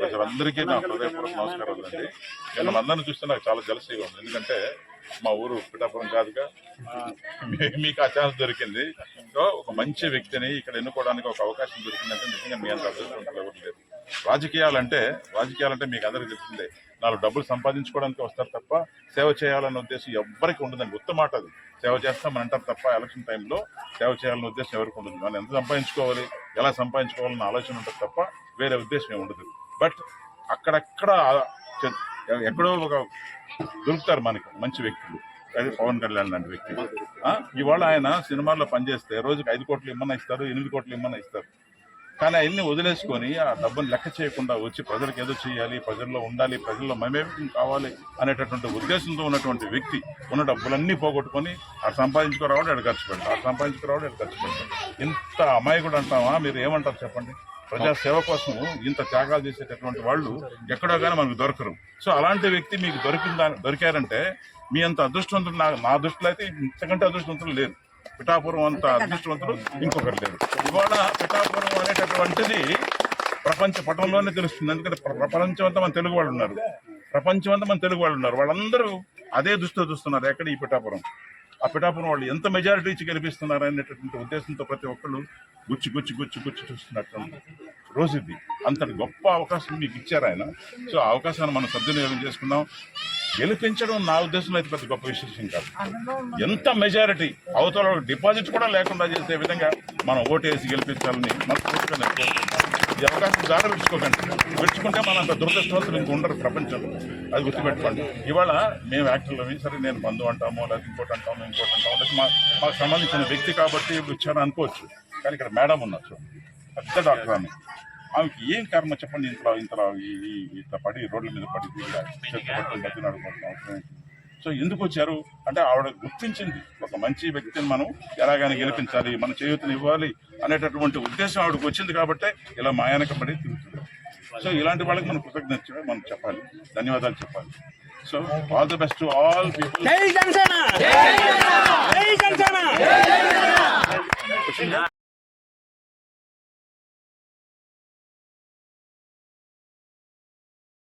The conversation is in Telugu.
ప్రజలందరికీ నా హృదయపూర్వక నమస్కారాలు అండి. నేను అందరిని చూస్తే నాకు చాలా జలసీగా ఉంది. ఎందుకంటే మా ఊరు పిఠాపురం కాదుగా. మీకు ఆ ఛాన్స్ దొరికింది. ఒక మంచి వ్యక్తిని ఇక్కడ ఎన్నుకోవడానికి ఒక అవకాశం దొరికిందంటే నిజంగా మీ అంత అదృష్టం రాజకీయాలంటే రాజకీయాలంటే మీకు అందరికీ తెలిసిందే. నాలుగు డబ్బులు సంపాదించుకోవడానికి వస్తారు తప్ప సేవ చేయాలన్న ఉద్దేశం ఎవ్వరికి ఉండదండి. ఉత్తమ మాట అది. సేవ చేస్తామని అంటారు తప్ప ఎలక్షన్ టైంలో సేవ చేయాలన్న ఉద్దేశం ఎవరికి ఉండదు. మనం ఎంత సంపాదించుకోవాలి ఎలా సంపాదించుకోవాలన్న ఆలోచన ఉంటుంది తప్ప వేరే ఉద్దేశం ఏమి ఉండదు. బట్ అక్కడక్కడ ఎక్కడో ఒక దొరుకుతారు మనకి మంచి వ్యక్తులు. అది పవన్ కళ్యాణ్ లాంటి వ్యక్తి ఇవాళ ఆయన సినిమాల్లో పనిచేస్తే రోజుకి ఐదు కోట్లు ఇమ్మన్నా ఇస్తారు ఎనిమిది కోట్లు ఇమ్మన్నా ఇస్తారు. కానీ అవన్నీ వదిలేసుకొని ఆ డబ్బును లెక్క చేయకుండా వచ్చి ప్రజలకు ఏదో చేయాలి ప్రజల్లో ఉండాలి ప్రజల్లో మమేకం కావాలి అనేటటువంటి ఉద్దేశంతో ఉన్నటువంటి వ్యక్తి ఉన్న డబ్బులన్నీ పోగొట్టుకొని ఆ సంపాదించుకురావాడు ఎక్కడ ఖర్చు పెడతాం ఆ సంపాదించుకురావాడు ఎక్కడ ఖర్చు పెడతాం ఇంత అమాయకుడు అంటామా మీరు ఏమంటారు చెప్పండి? ప్రజా సేవ కోసం ఇంత త్యాగాలు చేసేటటువంటి వాళ్ళు ఎక్కడో కానీ మనకు దొరకరు. సో అలాంటి వ్యక్తి మీకు దొరికిందా దొరికారంటే మీ అంత అదృష్టవంతులు నా నా దృష్టిలో అయితే ఇంతకంటే అదృష్టవంతులు లేరు. పిఠాపురం అంత అదృష్టవంతుడు ఇంకొకరు లేరు ఇవాళ పిఠాపురం అనేటటువంటిది ప్రపంచ పటంలోనే తెలుస్తుంది. ఎందుకంటే ప్రపంచం అంతా మన తెలుగు వాళ్ళు ఉన్నారు. ప్రపంచం అంతా మన తెలుగు వాళ్ళు ఉన్నారు. వాళ్ళందరూ అదే దృష్టితో చూస్తున్నారు ఎక్కడ ఈ పిఠాపురం? ఆ పిఠాపురం వాళ్ళు ఎంత మెజారిటీ ఇచ్చి గెలిపిస్తున్నారు అనేటటువంటి ఉద్దేశంతో ప్రతి ఒక్కళ్ళు గుచ్చి గుచ్చి గుచ్చి గుచ్చి చూస్తున్నట్టు రోజు ఇది. అంతటి గొప్ప అవకాశం మీకు ఇచ్చారు ఆయన. సో ఆ అవకాశాన్ని మనం సద్వినియోగం చేసుకున్నాం గెలిపించడం నా ఉద్దేశంలో అయితే పెద్ద గొప్ప విశేషం కాదు. ఎంత మెజారిటీ అవతల డిపాజిట్ కూడా లేకుండా చేసే విధంగా మనం ఓటేసి గెలిపించాలని మనస్ఫూర్తిగా నేను. ఈ అవకాశం దారి విడుచుకోకండి విడుచుకుంటే మన అంత దురదృష్టవంతులు ఇంక ఉండరు ప్రపంచంలో. అది గుర్తుపెట్టుకోండి. ఇవాళ మేము యాక్టర్లవి సరే నేను బంధు అంటాము లేదా ఇంకోటి అంటాము ఇంకోటి అంటాము లేదా మా మాకు సంబంధించిన వ్యక్తి కాబట్టి వచ్చాను అనుకోవచ్చు. కానీ ఇక్కడ మేడం ఉన్నారు. పెద్ద డాక్టర్ ఆమె. ఆమెకి ఏం కారణం చెప్పండి ఇంత ఇంతలో ఇంత ఇట్లా పడి రోడ్ల మీద పడి అవసరం సో ఎందుకు వచ్చారు? అంటే ఆవిడ గుర్తించింది. ఒక మంచి వ్యక్తిని మనం ఎలాగైనా గెలిపించాలి మన చేయూతని ఇవ్వాలి అనేటటువంటి ఉద్దేశం ఆవిడకి వచ్చింది కాబట్టే ఇలా మాయానకపడి తిరుగుతుంది. సో ఇలాంటి వాళ్ళకి మనం కృతజ్ఞత మనం చెప్పాలి. ధన్యవాదాలు చెప్పాలి. So all the best to all people.